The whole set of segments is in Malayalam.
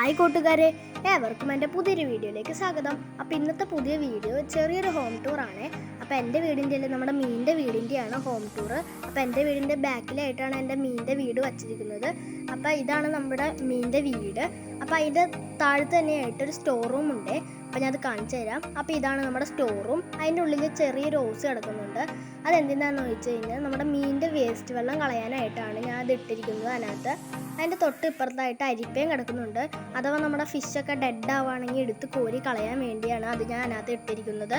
ഹായ് കൂട്ടുകാരെ ഏവർക്കും എന്റെ പുതിയൊരു വീഡിയോയിലേക്ക് സ്വാഗതം. അപ്പോൾ ഇന്നത്തെ പുതിയ വീഡിയോ ചെറിയൊരു ഹോം ടൂർ ആണ്. അപ്പോൾ എന്റെ വീടിന്റെ അല്ലെ നമ്മുടെ മീനിന്റെ വീടിന്റെയാണ് ഹോം ടൂർ അപ്പോൾ എന്റെ വീടിന്റെ ബാക്കിലായിട്ടാണ് എന്റെ മീന്റെ വീട് വച്ചിരിക്കുന്നത്. അപ്പോൾ ഇതാണ് നമ്മുടെ മീന്റെ വീട്. അപ്പോൾ അതിന്റെ താഴത്ത് തന്നെയായിട്ട് ഒരു സ്റ്റോർ റൂം ഉണ്ട്. അപ്പോൾ ഞാൻ അത് കാണിച്ചു തരാം. അപ്പോൾ ഇതാണ് നമ്മുടെ സ്റ്റോർ റൂം അതിന്റെ ഉള്ളിൽ ചെറിയൊരു റോസ് കിടക്കുന്നുണ്ട്. അതെന്തിനാണെന്ന് ചോദിച്ചു കഴിഞ്ഞാൽ നമ്മുടെ മീനിന്റെ വേസ്റ്റ് വെള്ളം കളയാനായിട്ടാണ് ഞാൻ അത് ഇട്ടിരിക്കുന്നത് അതിനകത്ത്. അതിന്റെ തൊട്ട് ഇപ്പുറത്തായിട്ട് അരിപ്പയും കിടക്കുന്നുണ്ട്. അഥവാ നമ്മുടെ ഫിഷൊക്കെ ഡെഡ് ആവുകയാണെങ്കിൽ എടുത്ത് കോരി കളയാൻ വേണ്ടിയാണ് അത് ഞാൻ അതിനകത്ത് ഇട്ടിരിക്കുന്നത്.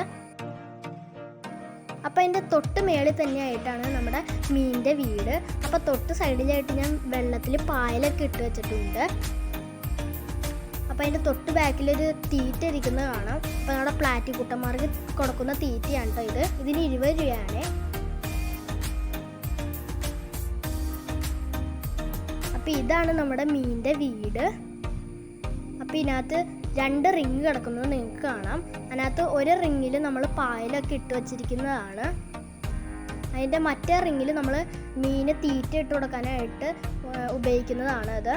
അപ്പോൾ അതിന്റെ തൊട്ട് മേളിൽ തന്നെയായിട്ടാണ് നമ്മുടെ മീനിന്റെ വീട്. അപ്പോൾ തൊട്ട് സൈഡിലായിട്ട് ഞാൻ വെള്ളത്തിൽ പായലൊക്കെ ഇട്ട് വെച്ചിട്ടുണ്ട്. അപ്പോൾ അതിന്റെ തൊട്ട് ബാക്കിലൊരു തീറ്റ ഇരിക്കുന്നത് കാണാം. അപ്പോൾ നമ്മുടെ പ്ലാറ്റി കുട്ടന്മാർക്ക് കൊടുക്കുന്ന തീറ്റയാണ് കേട്ടോ ഇത്. ഇതിന് ഇരുപത് രൂപയാണ്. അപ്പോൾ ഇതാണ് നമ്മുടെ മീനിന്റെ വീട്. അപ്പോൾ ഇതിനകത്ത് രണ്ട് റിങ് കിടക്കുന്നത് നിങ്ങൾക്ക് കാണാം. അതിനകത്ത് ഒരു റിങ്ങിൽ നമ്മൾ പായലൊക്കെ ഇട്ട് വച്ചിരിക്കുന്നതാണ്. അതിന്റെ മറ്റേ റിങ്ങിൽ നമ്മൾ മീന് തീറ്റ ഇട്ട് കൊടുക്കാനായിട്ട് ഉപയോഗിക്കുന്നതാണ് അത്.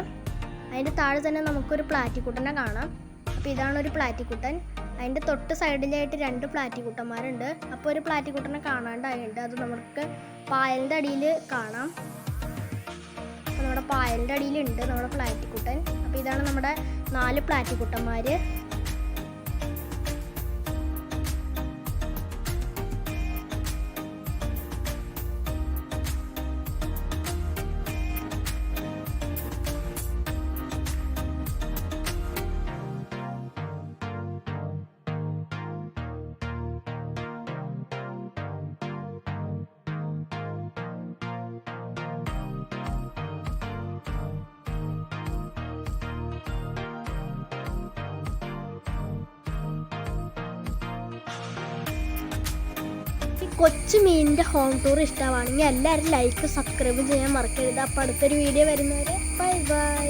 അതിന്റെ താഴെ തന്നെ നമുക്കൊരു പ്ലാറ്റിക്കുട്ടനെ കാണാം. അപ്പോൾ ഇതാണ് ഒരു പ്ലാറ്റിക്കുട്ടൻ. അതിന്റെ തൊട്ട് സൈഡിലായിട്ട് രണ്ട് പ്ലാറ്റിക്കുട്ടന്മാരുണ്ട്. അപ്പോൾ ഒരു പ്ലാറ്റിക്കുട്ടനെ കാണാണ്ടായുണ്ട് അത് നമുക്ക് പായലിന്റെ അടിയിൽ കാണാം. നമ്മുടെ പായലിന്റെ അടിയിലുണ്ട് നമ്മുടെ പ്ലാറ്റിക്കുട്ടൻ. ഇതാണ് നമ്മുടെ നാല് പ്ലാറ്റിക്കുട്ടന്മാർ കൊച്ചു മീനിന്റെ ഹോം ടൂർ ഇഷ്ടമാണെങ്കിൽ എല്ലാവരും ലൈക്ക് സബ്സ്ക്രൈബ് ചെയ്യാൻ മറക്കരുത്. അപ്പോൾ അടുത്തൊരു വീഡിയോ വരുന്നവരെ ബൈ ബൈ